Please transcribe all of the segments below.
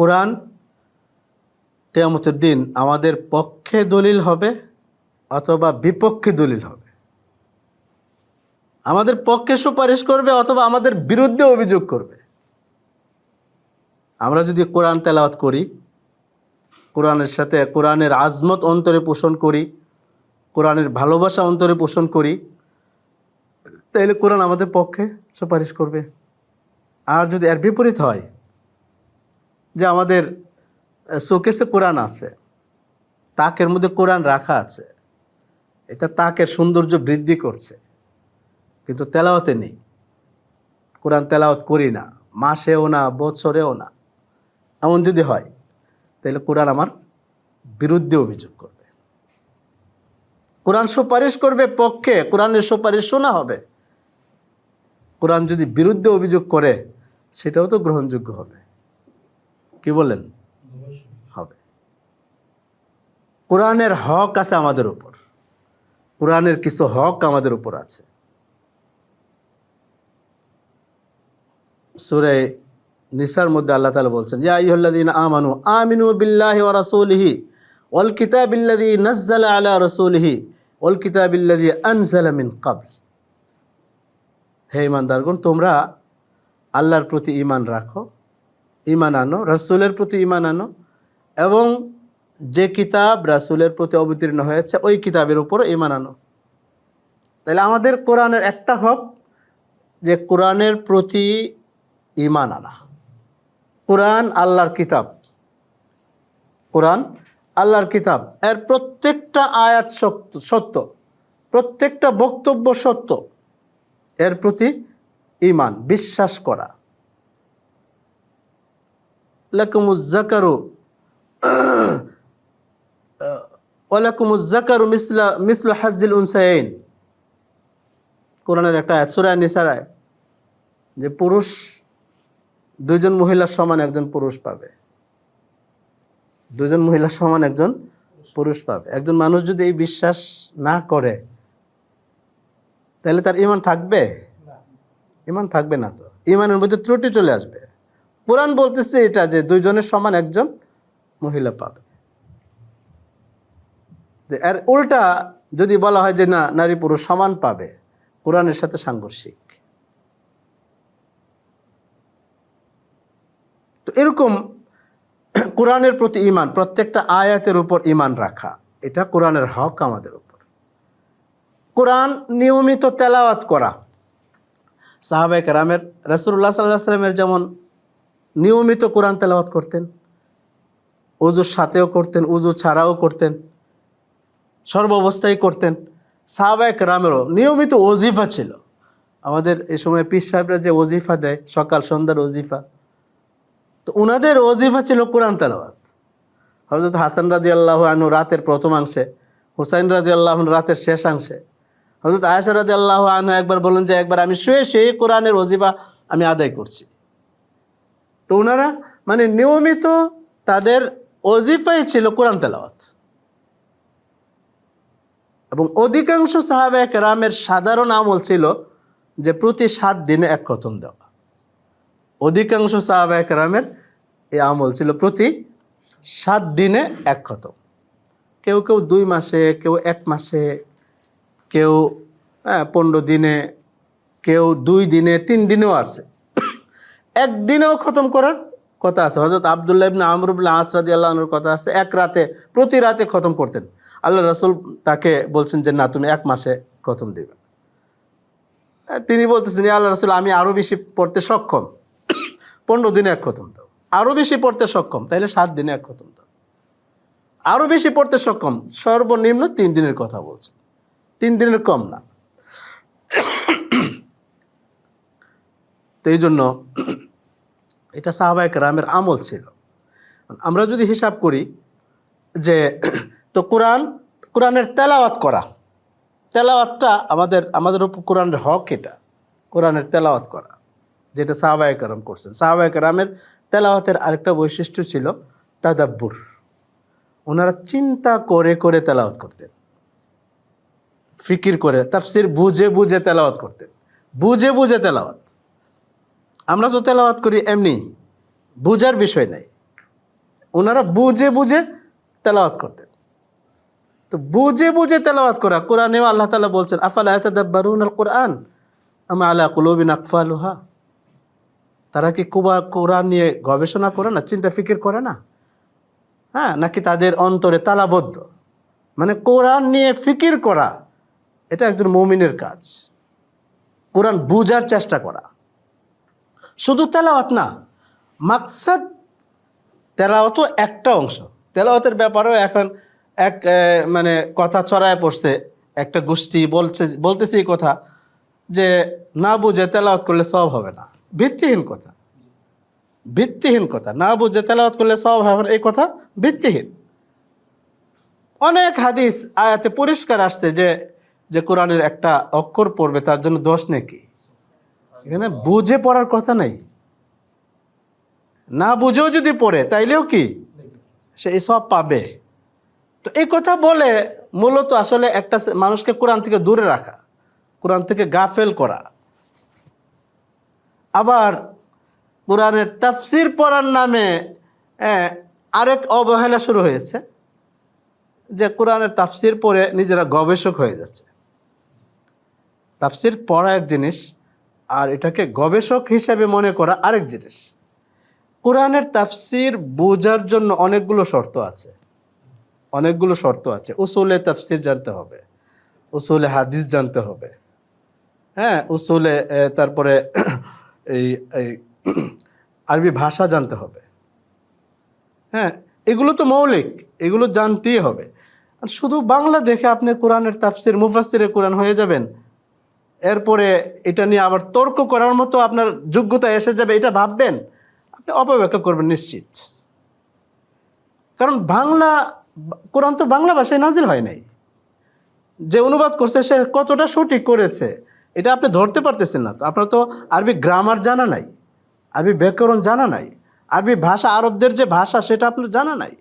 কোরআন, কেয়ামতের দিন আমাদের পক্ষে দলিল হবে অথবা বিপক্ষে দলিল হবে। আমাদের পক্ষে সুপারিশ করবে অথবা আমাদের বিরুদ্ধে অভিযোগ করবে। আমরা যদি কোরআন তেলাওয়াত করি, কোরআনের সাথে কোরআনের আজমত অন্তরে পোষণ করি, কোরআনের ভালোবাসা অন্তরে পোষণ করি তাহলে কোরআন আমাদের পক্ষে সুপারিশ করবে। আর যদি এর বিপরীত হয় যে আমাদের শোকেসে কোরআন আছে, তাকের মধ্যে কোরআন রাখা আছে, এটা তাকের সৌন্দর্য বৃদ্ধি করছে, কিন্তু তেলাওয়াতে নেই। কোরআন তেলাওত করি না, মাসেও না, বছরেও না, এমন যদি হয়, তাহলে কোরআন আমার বিরুদ্ধে অভিযোগ করবে। কোরআন সুপারিশ করবে পক্ষে, কোরআনের সুপারিশ শোনা হবে। কোরআন যদি বিরুদ্ধে অভিযোগ করে, সেটাও তো গ্রহণযোগ্য হবে। কি বলেন হবে। কোরআনের হক আছে আমাদের উপর। কোরআনের কিছু হক আমাদের উপর আছে। সুরে নিসার মধ্যে আল্লাহ তালা বলছেন, ইয়া ইহল্লাদিন আমানু আমিনু বিল্লাহি ওয়া রাসূলিহি ওয়াল কিতাবিল্লাযী নাযালা আলা রাসূলিহি ওয়াল কিতাবিল্লাযী আনজালা মিন ক্বাবল। হে ইমানদারগণ তোমরা আল্লাহর প্রতি ঈমান রাখো। ঈমান আনো, রাসূলের প্রতি ঈমান আনো এবং যে কিতাব রাসূলের প্রতি অবতীর্ণ হয়েছে, ওই কিতাবের উপর ইমান আনো। তাহলে আমাদের কোরআনের একটা হক যে কোরআনের প্রতি ঈমান আনা। কোরআন আল্লাহর কিতাব। কোরআন আল্লাহর কিতাব। এর প্রত্যেকটা আয়াত সত্য সত্য, প্রত্যেকটা বক্তব্য সত্য। এর প্রতি ঈমান বিশ্বাস করা। মিসলা মিসলু হাজ্জিল উনসাইন কোরআনের একটা আয়াত নিসারায় যে পুরুষ দুইজন মহিলার সমান একজন পুরুষ পাবে। দুজন মহিলার সমান একজন পুরুষ পাবে। একজন মানুষ যদি এই বিশ্বাস না করে তাহলে তার ইমান থাকবে? ইমান থাকবে না তো। ইমানের মধ্যে ত্রুটি চলে আসবে। কোরআন বলতেছে এটা যে দুইজনের সমান একজন মহিলা পাবে। এর উল্টা যদি বলা হয় যে না, নারী পুরুষ সমান পাবে, কোরআনের সাথে সাংঘর্ষিক। তো এরকম কোরআনের প্রতি ইমান প্রত্যেকটা আয়াতের উপর ইমান রাখা, এটা কোরআনের হক আমাদের উপর। কোরআন নিয়মিত তেলাওয়াত করা। সাহাবাই কারামের রাসুল্লাহ সাল্লাহ সাল্লামের যেমন নিয়মিত কোরআন তেলাওয়াত করতেন। উজুর সাথেও করতেন উজু ছাড়াও করতেন সর্ব সর্বাবস্থায় করতেন। সাহাবাই কারামেরও নিয়মিত ওজিফা ছিল। আমাদের এ সময় পীর সাহেবরা যে ওজিফা দেয়, সকাল, সন্ধ্যার ওজিফা, তো ওনাদের ওজিফা ছিল কোরআন তেলাওয়াত। হজরত হাসান রাদি আল্লাহ আনু রাতের প্রথমাংশে হুসাইন রাদি আল্লাহ রাতের শেষাংশে হজরত আয়েশা রাদি আল্লাহ আনু একবার বলেন যে, একবার আমি শুয়ে সেই কোরআনের ওজিফা আমি আদায় করছি। তো ওনারা মানে নিয়মিত তাদের অজিফাই ছিল কোরআন তেলাওয়াত। এবং অধিকাংশ সাহাবে কেরামের সাধারণ আমল ছিল যে প্রতি সাত দিনে এক খতম দেওয়া। অধিকাংশ সাহাবায় কেরামের এই আমল ছিল প্রতি সাত দিনে এক খতম। কেউ কেউ দুই মাসে, কেউ এক মাসে, কেউ হ্যাঁ পনেরো দিনে, কেউ দুই দিনে, তিন দিনেও আছে। একদিনেও খতম করার কথা আছে। হজরত আবদুল্লাহ ইবনে আমরুল্লাহ আসরাদি আল্লাহর কথা আছে। এক রাতে, প্রতি রাতে খতম করতেন। আল্লাহ রাসুল তাকে বলছেন যে, না, তুমি এক মাসে খতম দিবে। তিনি বলতেছেন "ইয়া আল্লাহ রাসুল, আমি আরও বেশি পড়তে সক্ষম। পনেরো দিনে এক খতম দাও। আরও বেশি পড়তে সক্ষম, তাইলে সাত দিনে এক খতম দাও। আরও বেশি পড়তে সক্ষম, সর্বনিম্ন তিন দিনের কথা বলছে তিন দিনের কম না। তো এই জন্য এটা সাহাবায়ক রামের আমল ছিল। আমরা যদি হিসাব করি যে তো কোরআন, কোরআনের তেলাওয়াত করা। তেলাওয়াতটা আমাদের আমাদের উপর কোরআনের হক এটা। কোরআনের তেলাওয়াত করা, যেটা সাহাবায় কারাম করছেন। সাহাবায় রামের তেলাওয়াতের আরেকটা বৈশিষ্ট্য ছিল তাদাব্বুর। ওনারা চিন্তা করে করে তেলাওয়াত করতেন। ফিকির করে, তাফসির বুঝে বুঝে তেলাওয়াত করতেন। বুঝে বুঝে তেলাওয়াত। আমরা তো তেলাওয়াত করি এমনি, বুঝার বিষয় নাই। ওনারা বুঝে বুঝে তেলাওয়াত করতেন। তো বুঝে বুঝে তেলাওয়াত করা, কোরআনেও আল্লাহ তালা বলছেন, আফালা ইয়াতাদাব্বারুন আল কোরআন আমা আলা কুলুবিন আকফালুহা? তারা কি কুবা, কোরআন নিয়ে গবেষণা করে না, চিন্তা ফিকির করে না? হ্যাঁ নাকি তাদের অন্তরে তালাবদ্ধ? মানে কোরআন নিয়ে ফিকির করা, এটা একজন মমিনের কাজ। কোরআন বুঝার চেষ্টা করা। শুধু তেলাওয়াত না, মাকসাদ তেলাওয়াতও একটা অংশ। তেলাওয়াতের ব্যাপারেও এখন এক মানে কথা ছড়ায় পড়ছে, একটা গোষ্ঠী বলছে, বলতেছে এই কথা যে না বুঝে তেলাওয়াত করলে সব হবে না। ভিত্তিহীন কথা। ভিত্তিহীন কথা। না বুঝে তেলাওয়াত করলে সব হবে না, এই কথা ভিত্তিহীন। অনেক হাদিস, আয়াতে পরিষ্কার আসছে যে যে কোরআনের একটা অক্ষর পড়বে, তার জন্য দোষ নাকি এখানে বুঝে পড়ার কথা নাই। না বুঝেও যদি পড়ে, তাইলেও কি? সে সব পাবে। তো এই কথা বলে মূলত আসলে একটা মানুষকে কোরআন থেকে দূরে রাখা, কোরআন থেকে গাফেল করা। আবার কোরআনের তাফসির পড়ার নামে আরেক অবহেলা শুরু হয়েছে, যে কোরআনের তাফসির পড়ে নিজেরা গবেষক হয়ে যাচ্ছে। তাফসির পড়া এক জিনিস আর এটাকে গবেষক হিসেবে মনে করা আরেক জিনিস। কোরআনের তাফসির বোঝার জন্য অনেকগুলো শর্ত আছে। অনেকগুলো শর্ত আছে। উসুলে তাফসির জানতে হবে। উসুলে হাদিস জানতে হবে। হ্যাঁ উসুলে তারপরে এই আরবি ভাষা জানতে হবে। হ্যাঁ এগুলো তো মৌলিক, এগুলো জানতেই হবে। আর শুধু বাংলা দেখে আপনি কোরআনের তাফসির মুফাসিরে কোরআন হয়ে যাবেন। এরপরে এটা নিয়ে আবার তর্ক করার মতো আপনার যোগ্যতা এসে যাবে, এটা ভাববেন, আপনি অপব্যাখ্যা করবেন নিশ্চিত। কারণ বাংলা, কোরআন তো বাংলা ভাষায় নাজিল হয় নাই। যে অনুবাদ করছে, সে কতটা সঠিক করেছে, এটা আপনি ধরতে পারতেছেন না। তো আপনার তো আরবি গ্রামার জানা নাই, আরবি ব্যাকরণ জানা নাই, আরবি ভাষা, আরবদের যে ভাষা, সেটা আপনার জানা নাই।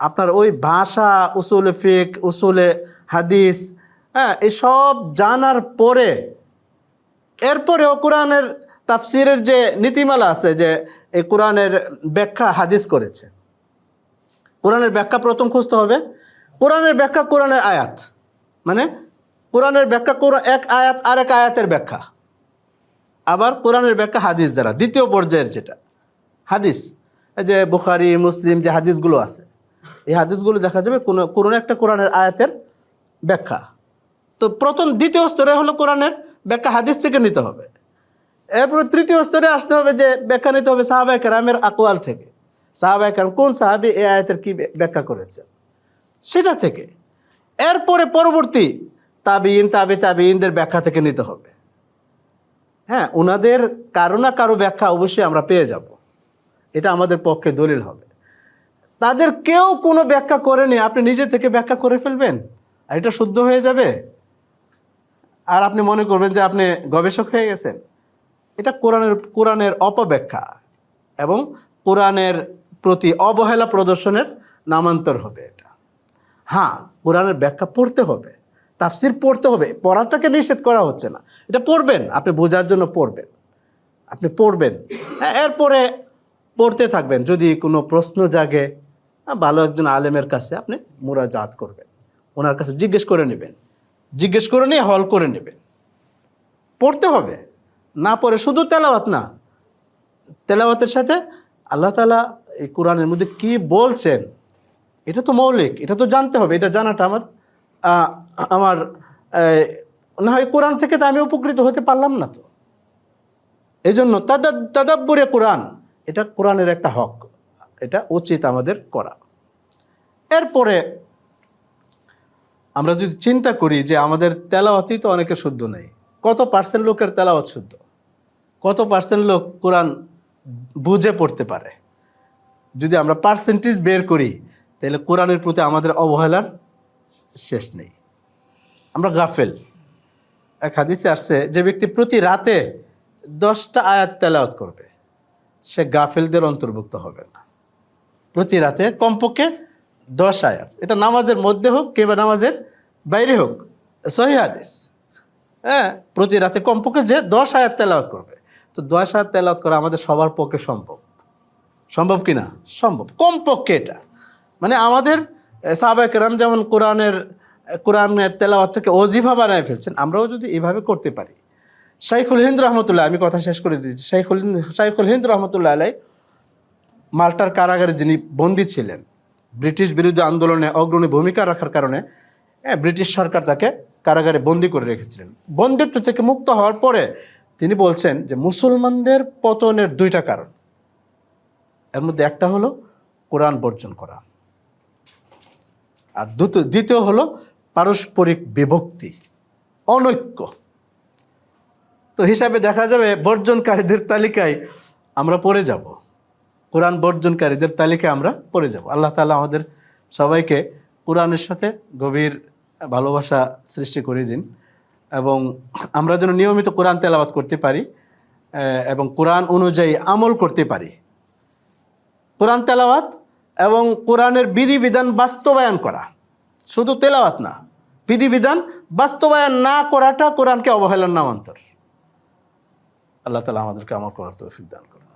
আপনার ওই ভাষা, উসুলে ফিক, উসুলে হাদিস হ্যাঁ এসব জানার পরে, এরপরেও কোরআনের তাফসিরের যে নীতিমালা আছে যে এই কোরআনের ব্যাখ্যা হাদিস করেছে। কোরআনের ব্যাখ্যা প্রথম খুঁজতে হবে। কোরআনের ব্যাখ্যা কোরআনের আয়াত। মানে কোরআনের ব্যাখ্যা এক আয়াত আর এক আয়াতের ব্যাখ্যা। আবার কোরআনের ব্যাখ্যা হাদিস দ্বারা। দ্বিতীয় পর্যায়ের যেটা, হাদিস। যে বুখারি, মুসলিম যে হাদিসগুলো আছে, এই হাদিসগুলো দেখা যাবে কোনো কোনো একটা কোরআনের আয়াতের ব্যাখ্যা। তো প্রথম দ্বিতীয় স্তরে হলো কোরআনের ব্যাখ্যা হাদিস থেকে নিতে হবে। এরপর তৃতীয় স্তরে আসতে হবে যে ব্যাখ্যা নিতে হবে সাহাবাই কেরামের আকোয়াল থেকে। সাহাবাই কেরাম কোন সাহাবি এ আয়াতের কী ব্যাখ্যা করেছে সেটা থেকে। এরপরে পরবর্তী তাবিন তাবি তাবিনদের ব্যাখ্যা থেকে নিতে হবে। হ্যাঁ ওনাদের কারও না কারও ব্যাখ্যা অবশ্যই আমরা পেয়ে যাব। এটা আমাদের পক্ষে দলিল হবে। তাদের কেউ কোনো ব্যাখ্যা করেনি। আপনি নিজে থেকে ব্যাখ্যা করে ফেলবেন। আর এটা শুদ্ধ হয়ে যাবে? আর আপনি মনে করবেন যে আপনি গবেষক হয়ে গেছেন। এটা কোরআনের কোরআনের অপব্যাখ্যা এবং কোরআনের প্রতি অবহেলা প্রদর্শনের নামান্তর হবে এটা। হ্যাঁ কোরআনের ব্যাখ্যা পড়তে হবে তাফসির পড়তে হবে পড়াটাকে নিষেধ করা হচ্ছে না। এটা পড়বেন আপনি বোঝার জন্য পড়বেন আপনি পড়বেন। হ্যাঁ, এরপরে পড়তে থাকবেন যদি কোনো প্রশ্ন জাগে ভালো একজন আলেমের কাছে আপনি মুরাজাত করবেন ওনার কাছে জিজ্ঞেস করে নেবেন। জিজ্ঞেস করে নিয়ে হল করে নেবেন পড়তে হবে। না পড়ে শুধু তেলাওয়াত না। তেলাওয়াতের সাথে আল্লাহ তালা এই কোরআনের মধ্যে কি বলছেন, এটা তো মৌলিক, এটা তো জানতে হবে, এটা জানাটা আমার আমার না হয় কোরআন থেকে তো আমি উপকৃত হতে পারলাম না তো। এই জন্য তাদা, তাদাব্বরে কোরআন, এটা কোরআনের একটা হক, এটা উচিত আমাদের করা। এরপরে আমরা যদি চিন্তা করি যে আমাদের তেলাওয়াতই তো অনেকে শুদ্ধ নেই, কত পার্সেন্ট লোকের তেলাওয়াত শুদ্ধ? কত পার্সেন্ট লোক কোরআন বুঝে পড়তে পারে? যদি আমরা পার্সেন্টেজ বের করি, তাহলে কোরআনের প্রতি আমাদের অবহেলার শেষ নেই। আমরা গাফেল। এক হাদিসে আসছে, যে ব্যক্তি প্রতি রাতে দশটা আয়াত তেলাওয়াত করবে, সে গাফেলদের অন্তর্ভুক্ত হবে না। প্রতি রাতে কমপক্ষে দশ আয়াত। এটা নামাজের মধ্যে হোক কিংবা নামাজের বাইরে হোক, সহি হাদিস। হ্যাঁ প্রতি রাতে কমপক্ষে যে দশ আয়াত তেলাওয়াত করবে। তো দশ আয়াত তেলাওয়াত করা আমাদের সবার পক্ষে সম্ভব। সম্ভব কি না? সম্ভব। কমপক্ষে এটা। মানে আমাদের সাহাবাহাম যেমন কোরআনের কোরআনের তেলাওয়াতটাকে অজিফা বানায় ফেলছেন, আমরাও যদি এভাবে করতে পারি। শাইখুল হিন্দ রহমতুল্লাহ, আমি কথা শেষ করে দিচ্ছি। শাইখুল হিন্দ শাইখুল হিন্দ রহমতুল্লাহ আলাই মাল্টার কারাগারে যিনি বন্দী ছিলেন ব্রিটিশ বিরুদ্ধে আন্দোলনে অগ্রণী ভূমিকা রাখার কারণে হ্যাঁ, ব্রিটিশ সরকার তাকে কারাগারে বন্দি করে রেখেছিলেন। বন্দিত্ব থেকে মুক্ত হওয়ার পরে তিনি বলছেন যে মুসলমানদের পতনের দুইটা কারণ। এর মধ্যে একটা হলো কোরআন বর্জন করা। আর দ্বিতীয় দ্বিতীয় হলো পারস্পরিক বিভক্তি অনৈক্য। তো হিসাবে দেখা যাবে বর্জনকারীদের তালিকায় আমরা পড়ে যাব। কোরআন বর্জনকারীদের তালিকায় আমরা পড়ে যাব। আল্লাহ তালা আমাদের সবাইকে কোরআনের সাথে গভীর ভালোবাসা সৃষ্টি করে দিন এবং আমরা যেন নিয়মিত কোরআন তেলাওয়াত করতে পারি এবং কোরআন অনুযায়ী আমল করতে পারি। কোরআন তেলাওয়াত এবং কোরআনের বিধিবিধান বাস্তবায়ন করা শুধু তেলাওয়াত না, বিধিবিধান বাস্তবায়ন না করাটা কোরআনকে অবহেলার নামান্তর। আল্লাহ তালা আমাদেরকে আমার করার তৌফিক দান করুন।